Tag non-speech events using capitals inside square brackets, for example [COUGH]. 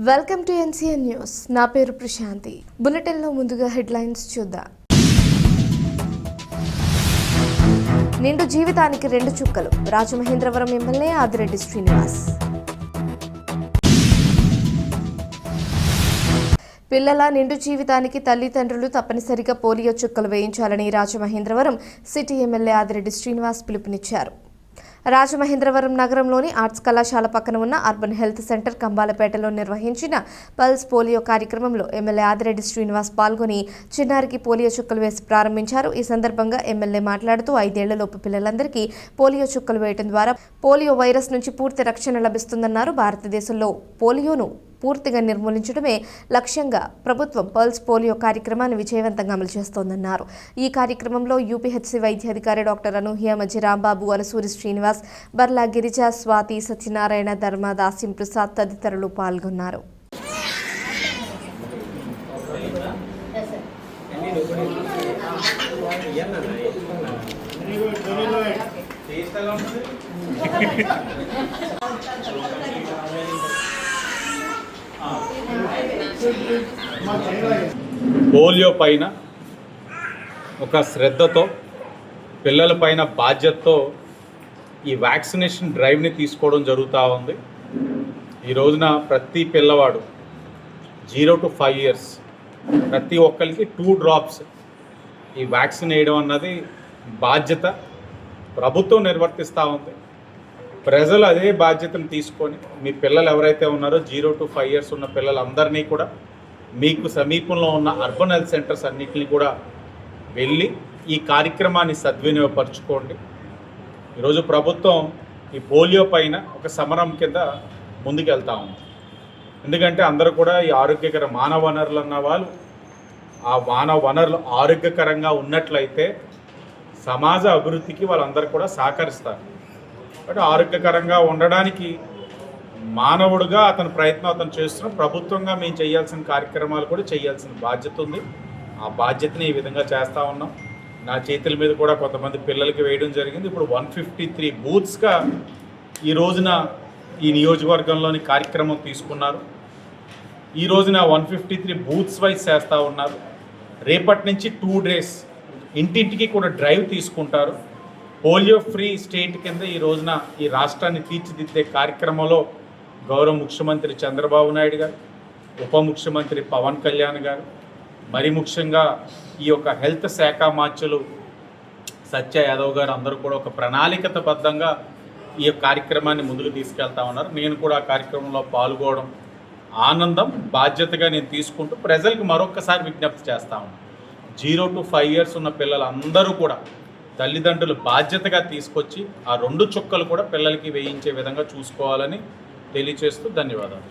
Welcome to NCN news. నా పేరు ప్రశాంతి. బులెటిన్లో ముందుగా హెడ్లైన్స్ చూద్దాం. నిండు జీవితానికి రెండు చుక్కలు. రాజమహేంద్రవరం ఎమ్మెల్యే ఆదిరెడ్డి శ్రీనివాస్. పిల్లల నిండు జీవితానికి తల్లిదండ్రులు తప్పనిసరిగా పోలియో చుక్కలు వేయించాలని రాజమహేంద్రవరం సిటీ ఎమ్మెల్యే ఆదిరెడ్డి శ్రీనివాస్ పిలుపునిచ్చారు. రాజమహేంద్రవరం నగరంలోని ఆర్ట్స్ కళాశాల పక్కన ఉన్న అర్బన్ హెల్త్ సెంటర్ కంబాలపేటలో నిర్వహించిన పల్స్ పోలియో కార్యక్రమంలో ఎమ్మెల్యే ఆదిరెడ్డి శ్రీనివాస్ పాల్గొని చిన్నారికి పోలియో చుక్కలు వేసి ప్రారంభించారు. ఈ సందర్భంగా ఎమ్మెల్యే మాట్లాడుతూ ఐదేళ్ళలోపు పిల్లలందరికీ పోలియో చుక్కలు వేయడం ద్వారా పోలియో వైరస్ నుంచి పూర్తి రక్షణ లభిస్తుందన్నారు. భారతదేశంలో పోలియోను పూర్తిగా నిర్మూలించడమే లక్ష్యంగా ప్రభుత్వం పల్స్ పోలియో కార్యక్రమాన్ని విజయవంతంగా అమలు చేస్తోందన్నారు. ఈ కార్యక్రమంలో యూపీహెచ్సి వైద్యాధికారి డాక్టర్ అనూహ్య మధ్య రాంబాబు అలసూరి శ్రీనివాస్ బర్లా గిరిజ స్వాతి సత్యనారాయణ ధర్మ దాసిం ప్రసాద్ తదితరులు పాల్గొన్నారు. [LAUGHS] [LAUGHS] [LAUGHS] పోలియో పైన ఒక శ్రద్ధతో పిల్లల పైన బాధ్యతతో ఈ వ్యాక్సినేషన్ డ్రైవ్ని తీసుకోవడం జరుగుతూ ఉంది. ఈ రోజున ప్రతి పిల్లవాడు జీరో టు ఫైవ్ ఇయర్స్ ప్రతి ఒక్కరికి టూ డ్రాప్స్ ఈ వ్యాక్సిన్ వేయడం అన్నది బాధ్యత ప్రభుత్వం నిర్వర్తిస్తూ ఉంది. ప్రజలు అదే బాధ్యతను తీసుకొని మీ పిల్లలు ఎవరైతే ఉన్నారో జీరో టు ఫైవ్ ఇయర్స్ ఉన్న పిల్లలందరినీ కూడా మీకు సమీపంలో ఉన్న అర్బన్ హెల్త్ సెంటర్స్ అన్నింటినీ కూడా వెళ్ళి ఈ కార్యక్రమాన్ని సద్వినియోగపరచుకోండి. ఈరోజు ప్రభుత్వం ఈ పోలియో పైన ఒక సమరం కింద ముందుకెళ్తా ఉంది. ఎందుకంటే అందరూ కూడా ఈ ఆరోగ్యకర మానవ వనరులు అన్న వాళ్ళు ఆ మానవ వనరులు ఆరోగ్యకరంగా ఉన్నట్లయితే సమాజ అభివృద్ధికి వాళ్ళందరూ కూడా సహకరిస్తారు. అంటే ఆరోగ్యకరంగా ఉండడానికి మానవుడుగా అతని ప్రయత్నం అతను చేస్తున్నాం ప్రభుత్వంగా మేము చేయాల్సిన కార్యక్రమాలు కూడా చేయాల్సిన బాధ్యత ఉంది. ఆ బాధ్యతని ఈ విధంగా చేస్తూ ఉన్నాం. నా చేతుల మీద కూడా కొంతమంది పిల్లలకి వేయడం జరిగింది. ఇప్పుడు వన్ ఫిఫ్టీ త్రీ బూత్స్గా ఈ రోజున ఈ నియోజకవర్గంలోని కార్యక్రమం తీసుకున్నారు. ఈ రోజున one fifty three booths wise చేస్తూ ఉన్నారు. రేపటి నుంచి టూ డేస్ ఇంటింటికి కూడా డ్రైవ్ తీసుకుంటారు. పోలియో ఫ్రీ స్టేట్ కింద ఈ రోజున ఈ రాష్ట్రాన్ని తీర్చిదిద్దే కార్యక్రమంలో గౌరవ ముఖ్యమంత్రి చంద్రబాబు నాయుడు గారు ఉప ముఖ్యమంత్రి పవన్ కళ్యాణ్ గారు మరి ముఖ్యంగా ఈ యొక్క హెల్త్ శాఖ మార్చులు సత్య యాదవ్ గారు అందరూ కూడా ఒక ప్రణాళికతబద్ధంగా ఈ కార్యక్రమాన్ని ముందుకు తీసుకెళ్తా ఉన్నారు. నేను కూడా ఆ కార్యక్రమంలో పాల్గొనడం ఆనందం బాధ్యతగా నేను తీసుకుంటూ ప్రజలకు మరొక్కసారి విజ్ఞప్తి చేస్తా ఉన్నాను జీరో టు ఫైవ్ ఇయర్స్ ఉన్న పిల్లలందరూ కూడా తల్లిదండ్రులు బాధ్యతగా తీసుకొచ్చి ఆ రెండు చుక్కలు కూడా పిల్లలకి వేయించే విధంగా చూసుకోవాలని తెలియచేస్తూ ధన్యవాదాలు.